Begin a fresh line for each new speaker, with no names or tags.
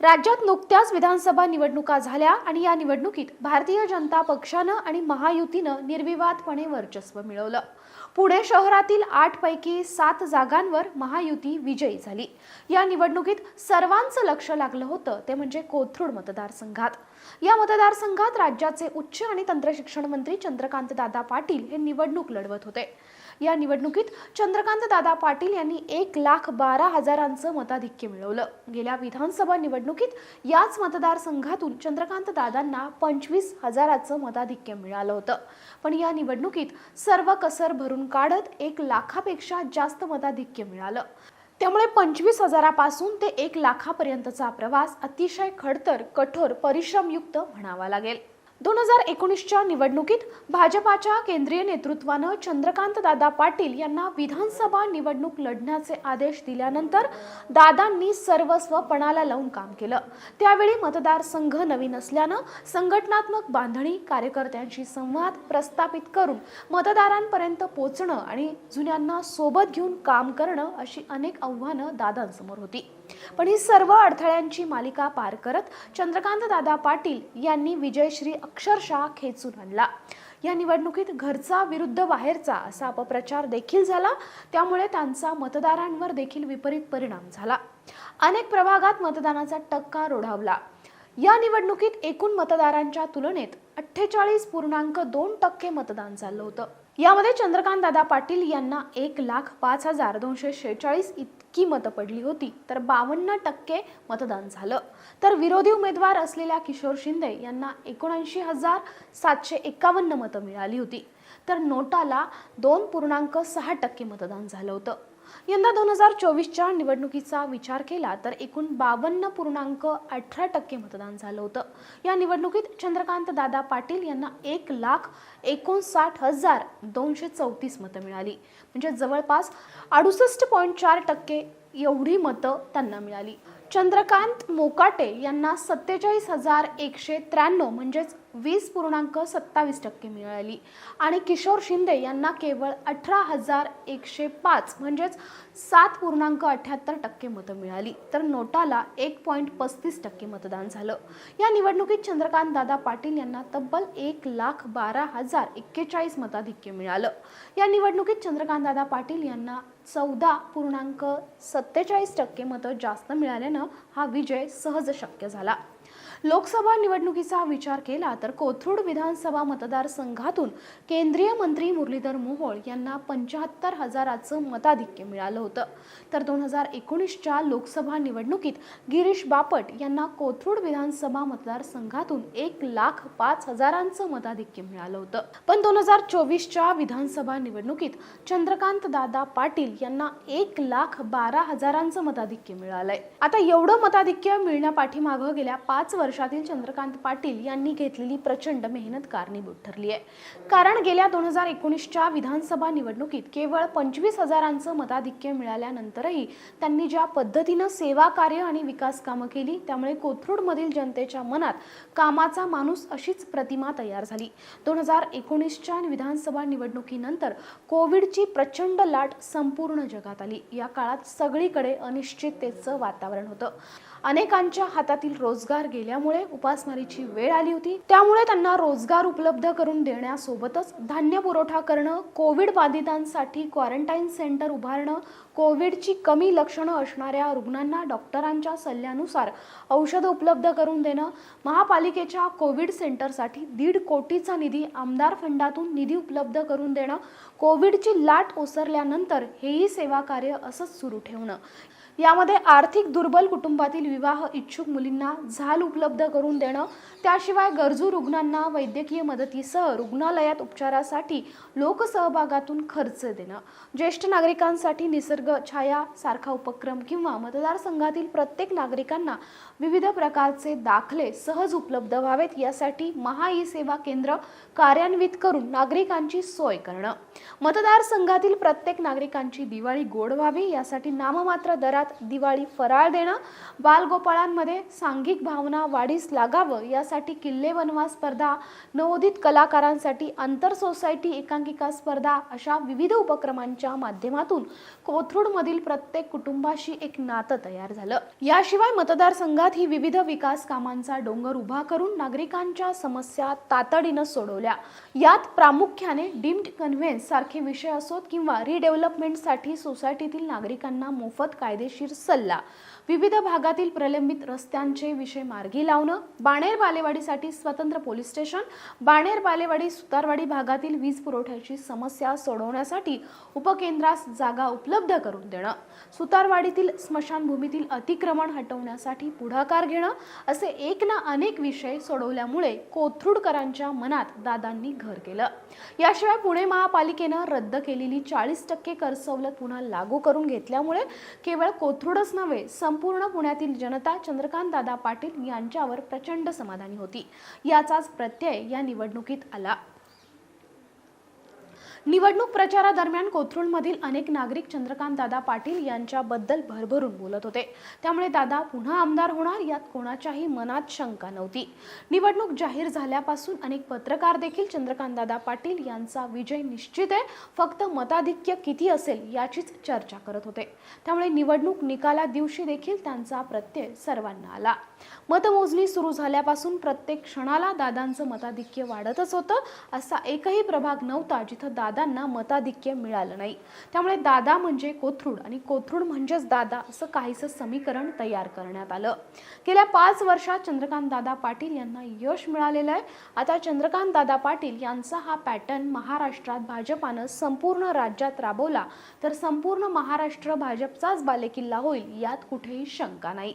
राज्यात नुकत्याच विधानसभा निवडणुका झाल्या आणि या निवडणुकीत भारतीय जनता पक्षानं आणि महायुतीनं निर्विवादपणे वर्चस्व मिळवलं. पुणे शहरातील आठ पैकी सात जागांवर महायुती विजयी झाली. या निवडणुकीत सर्वांचं लक्ष लागलं होतं ते म्हणजे कोथरूड मतदारसंघात. या मतदारसंघात राज्याचे उच्च आणि तंत्रशिक्षण मंत्री चंद्रकांत दादा पाटील हे निवडणूक लढवत होते. या निवडणुकीत चंद्रकांत दादा पाटील यांनी एक लाख बारा हजारांचं मताधिक्य मिळवलं. गेल्या विधानसभा निवडणुकीत याच मतदारसंघातून चंद्रकांत दादांना पंचवीस हजाराचं मताधिक्य मिळालं होतं. पण या निवडणुकीत सर्व कसर भरून काढत एक लाखापेक्षा जास्त मताधिक्य मिळालं. त्यामुळे पंचवीस हजारापासून ते एक लाखापर्यंतचा प्रवास अतिशय खडतर कठोर परिश्रमयुक्त म्हणावा लागेल. दोन हजार एकोणीसच्या निवडणुकीत भाजपाच्या केंद्रीय नेतृत्वानं चंद्रकांत दादा पाटील यांना विधानसभा निवडणूक लढण्याचे आदेश दिल्यानंतर दादांनी सर्वस्व पणाला लावून काम केलं. त्यावेळी मतदारसंघ नवीन असल्यानं संघटनात्मक बांधणी कार्यकर्त्यांशी संवाद प्रस्थापित करून मतदारांपर्यंत पोचणं आणि जुन्यांना सोबत घेऊन काम करणं अशी अनेक आव्हानं दादांसमोर होती. पण ही सर्व अडथळ्यांची मालिका पार करत चंद्रकांत दादा पाटील यांनी विजयश्री अक्षरशः खेचून आणला. या निवडणुकीत घरचा विरुद्ध बाहेरचा असा अपप्रचार देखील झाला. त्यामुळे त्यांचा मतदारांवर देखील विपरीत परिणाम झाला. अनेक प्रभागात मतदानाचा टक्का रोढावला या निवडणुकीत एकूण मतदारांच्या तुलनेत अठ्ठेचाळीस पूर्णांक दोन टक्के मतदान झालं होतं. यामध्ये चंद्रकांत दादा पाटील यांना एक लाख पाच हजार दोनशे शेहेचाळीस इतकी मतं पडली होती तर बावन्न टक्के मतदान झालं. तर विरोधी उमेदवार असलेल्या किशोर शिंदे यांना एकोणऐंशी हजार सातशे एकावन्न मतं मिळाली होती. तर नोटाला दोन पूर्णांक सहा टक्के मतदान झालं होतं. यंदा दोन हजार चोवीसच्या निवडणुकीचा विचार केला तर एकूण बावन्न पूर्णांक अठरा टक्के मतदान झालं होतं. या निवडणुकीत चंद्रकांत दादा पाटील यांना एक लाख एकोणसाठ हजार दोनशे चौतीस मतं मिळाली. म्हणजे जवळपास अडुसष्ट पॉईंट चार टक्के एवढी मतं त्यांना मिळाली. चंद्रकांत मोकाटे यांना सत्तेचाळीस हजार एकशे त्र्याण्णव म्हणजेच वीस पूर्णांक सत्तावीस टक्के मिळाली. आणि किशोर शिंदे यांना केवळ अठरा हजार एकशे पाच म्हणजेच सात पूर्णांक अठ्याहत्तर टक्के मतं मिळाली. तर नोटाला एक पॉईंट पस्तीस टक्के मतदान झालं. या निवडणुकीत चंद्रकांत दादा पाटील यांना तब्बल एक लाख बारा हजार एक्केचाळीस मताधिक्य मिळालं. या निवडणुकीत चंद्रकांत दादा पाटील यांना चौदा पूर्णांक सत्तेचाळीस टक्के मतं जास्त मिळाल्यानं हा विजय सहज शक्य झाला. लोकसभा निवडणुकीचा विचार केला तर कोथरूड विधानसभा मतदारसंघातून केंद्रीय मंत्री मुरलीधर मोहोळ यांना पंच्याहत्तर हजाराचं मताधिक्य मिळालं होतं. तर दोन हजार एकोणीसच्या लोकसभा निवडणुकीत गिरीश बापट यांना कोथरूड विधानसभा मतदारसंघातून एक लाख पाच हजारांचं मताधिक्य मिळालं होतं. पण दोन हजार चोवीसच्या विधानसभा निवडणुकीत चंद्रकांत दादा पाटील यांना एक लाख बारा हजारांचं मताधिक्य मिळालंय. आता एवढं मताधिक्य मिळण्यापाठीमागं गेल्या पाच वर्ष वर्षातील चंद्रकांत पाटील यांनी घेतलेली प्रचंड मेहनत कारणीभूत ठरली आहे. कारण गेल्या दोन हजार एकोणीसच्या विधानसभा निवडणुकीत केवळ पंचवीस हजारांचं मताधिक्य मिळाल्यानंतरही त्यांनी ज्या पद्धतीनं सेवा कार्य आणि विकास कामं केली त्यामुळे कोथरूडमधील जनतेच्या मनात कामाचा माणूस अशीच प्रतिमा तयार झाली. दोन हजार एकोणीसच्या विधानसभा निवडणुकीनंतर कोविडची प्रचंड लाट संपूर्ण जगात आली. या काळात सगळीकडे अनिश्चिततेचं वातावरण होतं. अनेकांच्या हातातील रोजगार गेल्यामुळे उपासमारीची वेळ आली होती. त्यामुळे त्यांना रोजगार उपलब्ध करून देण्यासोबतच धान्य पुरवठा करणं कोविड बाधितांसाठी क्वारंटाईन सेंटर उभारणं कोविडची कमी लक्षणं असणाऱ्या रुग्णांना डॉक्टरांच्या सल्ल्यानुसार औषधं उपलब्ध करून देणं महापालिकेच्या कोविड सेंटरसाठी दीड कोटीचा निधी आमदार फंडातून निधी उपलब्ध करून देणं कोविडची लाट ओसरल्यानंतर हेही सेवा कार्य असंच सुरू ठेवणं. यामध्ये आर्थिक दुर्बल कुटुंबातील विवाह इच्छुक मुलींना झाल उपलब्ध करून देणं त्याशिवाय गरजू रुग्णांना वैद्यकीय मदतीसह रुग्णालयात उपचारासाठी लोकसहभागातून खर्च देणं. ज्येष्ठ नागरिकांसाठी निसर्ग छाया सारखा उपक्रम किंवा मतदारसंघातील प्रत्येक नागरिकांना विविध प्रकारचे दाखले सहज उपलब्ध व्हावेत यासाठी महा ई सेवा केंद्र कार्यान्वित करून नागरिकांची सोय करणं. मतदारसंघातील प्रत्येक नागरिकांची दिवाळी गोड व्हावी यासाठी नाममात्र दरात घरात दिवाळी फराळ देणं बालगोपाळांमध्ये सांघिक भावना वाढीस लागावं यासाठी किल्ले बनवा स्पर्धा नवोदित कलाकारांसाठी आंतर सोसायटी एकांकिका स्पर्धा अशा विविध उपक्रमांच्या माध्यमातून कोथरूडमधील प्रत्येक कुटुंबाशी एक नातं तयार झालं. याशिवाय मतदारसंघात ही विविध विकास कामांचा डोंगर उभा करून नागरिकांच्या समस्या तातडीनं सोडवल्या. यात प्रामुख्याने डीम्ड कन्व्हेन्स सारखे विषय असोत किंवा रिडेव्हलपमेंटसाठी सोसायटीतील नागरिकांना मोफत कायदेशीर कायदेशीर सल्ला. विविध भागातील प्रलंबित रस्त्यांचे विषय मार्गी लावणं. बाणेर बालेवाडीसाठी स्वतंत्र पोलीस स्टेशन. बाणेर बालेवाडी सुतारवाडी भागातील वीज पुरवठ्याची समस्या सोडवण्यासाठी उपकेंद्रास जागा उपलब्ध करून देणं. सुतारवाडीतील स्मशानभूमीतील अतिक्रमण हटवण्यासाठी पुढाकार घेणं. असे एक ना अनेक विषय सोडवल्यामुळे कोथरूडकरांच्या मनात दादांनी घर केलं. याशिवाय पुणे महापालिकेनं रद्द केलेली चाळीस टक्के कर सवलत पुन्हा लागू करून घेतल्यामुळे केवळ कोथरूडच नव्हे संपूर्ण पुण्यातील जनता चंद्रकांत दादा पाटील यांच्यावर प्रचंड समाधानी होती. याचाच प्रत्यय या निवडणुकीत आला. निवडणूक प्रचारादरम्यान कोथरूडमधील अनेक नागरिक चंद्रकांत दादा पाटील यांच्याबद्दल भरभरून बोलत होते. त्यामुळे दादा पुन्हा आमदार होणार यात कोणाच्याही मनात शंका नव्हती. निवडणूक जाहीर झाल्यापासून अनेक पत्रकार देखील चंद्रकांत दादा पाटील यांचा विजय निश्चित आहे. फक्त मताधिक्य किती असेल याचीच चर्चा करत होते. त्यामुळे निवडणूक निकाला दिवशी देखील त्यांचा प्रत्यय सर्वांना आला. मतमोजणी सुरू झाल्यापासून प्रत्येक क्षणाला दादांचं मताधिक्य वाढतच होतं असा एकही प्रभाग नव्हता जिथं दादा दादांना मताधिक्य मिळालं नाही. त्यामुळे दादा म्हणजे कोथरूड आणि कोथरूड म्हणजेच दादा असं काहीसं समीकरण तयार करण्यात आलं. गेल्या पाच वर्षात चंद्रकांत दादा पाटील यांना यश मिळालेलं आहे. आता चंद्रकांत दादा पाटील यांचा हा पॅटर्न महाराष्ट्रात भाजपानं संपूर्ण राज्यात राबवला तर संपूर्ण महाराष्ट्र भाजपचाच बालेकिल्ला होईल यात कुठेही शंका नाही.